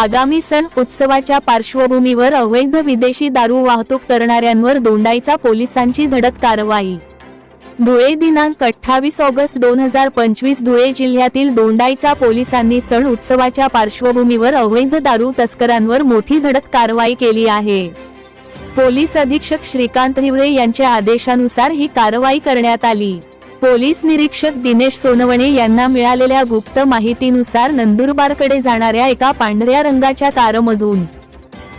आगामी सण उत्सवाच्या पार्श्वभूमीवर अवैध विदेशी दारू वाहतूक करणाऱ्यांवर दोंडाईचा पोलिसांची धडक कारवाई. धुळे दिनांक अठ्ठावीस ऑगस्ट दोन हजार पंचवीस धुळे जिल्ह्यातील दोंडाईचा पोलिसांनी सण उत्सवाच्या पार्श्वभूमीवर अवैध दारू तस्करांवर मोठी धडक कारवाई केली आहे. पोलीस अधीक्षक श्रीकांत हिवरे यांच्या आदेशानुसार ही कारवाई करण्यात आली. पोलीस निरीक्षक दिनेश सोनवणे यांना मिळालेल्या गुप्त माहितीनुसार नंदुरबारकडे जाणाऱ्या एका पांढऱ्या रंगाच्या कारमधून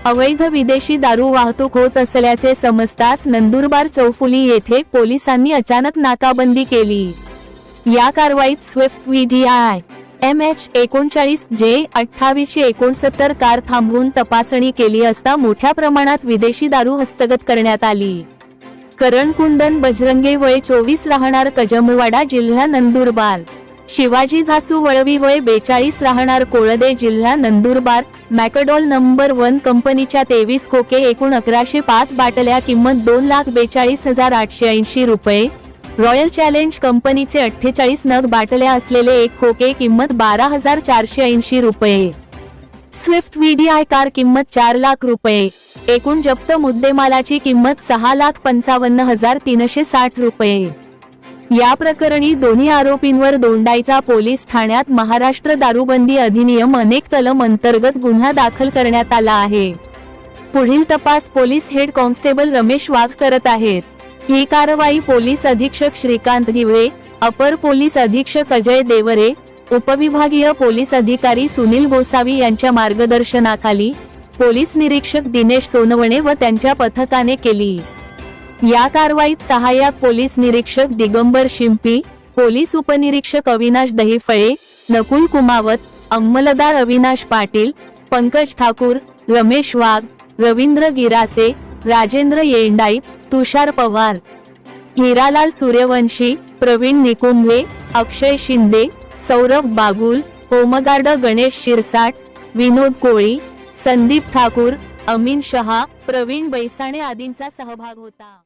अवैध विदेशी दारू वाहतूक होत असल्याचे समजताच नंदुरबार चौफुली येथे पोलिसांनी अचानक नाकाबंदी केली. या कारवाईत स्विफ्ट व्हीडीआय एम एच एकोणचाळीस जे अठ्ठावीसशे एकोणसत्तर कार थांबवून तपासणी केली असता मोठ्या प्रमाणात विदेशी दारू हस्तगत करण्यात आली. करण कुंदन बजरंगे वय चोवीस राहणार कजमवाडा जिल्हा नंदुरबार. शिवाजी धासू वळवी वय बेचाळीस राहणार कोळदे जिल्हा नंदुरबार. मॅकडॉल नंबर वन कंपनीच्या तेवीस खोके एकूण अकराशे पाच बाटल्या किंमत दोन लाख बेचाळीस हजार आठशे ऐंशी रुपये. रॉयल चॅलेंज कंपनीचे अठ्ठेचाळीस नग बाटल्या असलेले एक खोके किंमत बारा हजार चारशे ऐंशी रुपये. स्विफ्ट व्हीडीआय कार किंमत चार लाख रुपये. एकूण जप्त मुद्देमालाची किंमत सहा लाख पंचावन्न हजार तीनशे साठ रुपये. या प्रकरणी दोन्ही आरोपींवर दोंडाईचा पोलीस ठाण्यात महाराष्ट्र दारूबंदी अधिनियम अनेक कलम अंतर्गत गुन्हा दाखल करण्यात आला आहे. पुढील तपास police head constable Ramesh Wagh करत आहेत. ही कारवाई पोलीस अधीक्षक श्रीकांत हिवरे अपर पोलीस अधीक्षक अजय देवरे उपविभागीय पोलीस अधिकारी सुनील गोसावी यांच्या मार्गदर्शनाखाली पोलीस निरीक्षक दिनेश सोनवणे व त्यांच्या पथकाने केली. या कारवाईत सहाय्यक पोलीस निरीक्षक दिगंबर शिंपी पोलीस उपनिरीक्षक अविनाश दहिफळे नकुल कुमावत अंमलदार अविनाश पाटील पंकज ठाकूर रमेश वाघ रवींद्र गिरासे राजेंद्र येंडाईत तुषार पवार हिरालाल सूर्यवंशी प्रवीण निकुंभे अक्षय शिंदे सौरभ बागुल होमगार्ड गणेश शिरसाट विनोद कोळी संदीप ठाकूर अमीन शहा प्रवीण बैसाणे आदींचा सहभाग होता.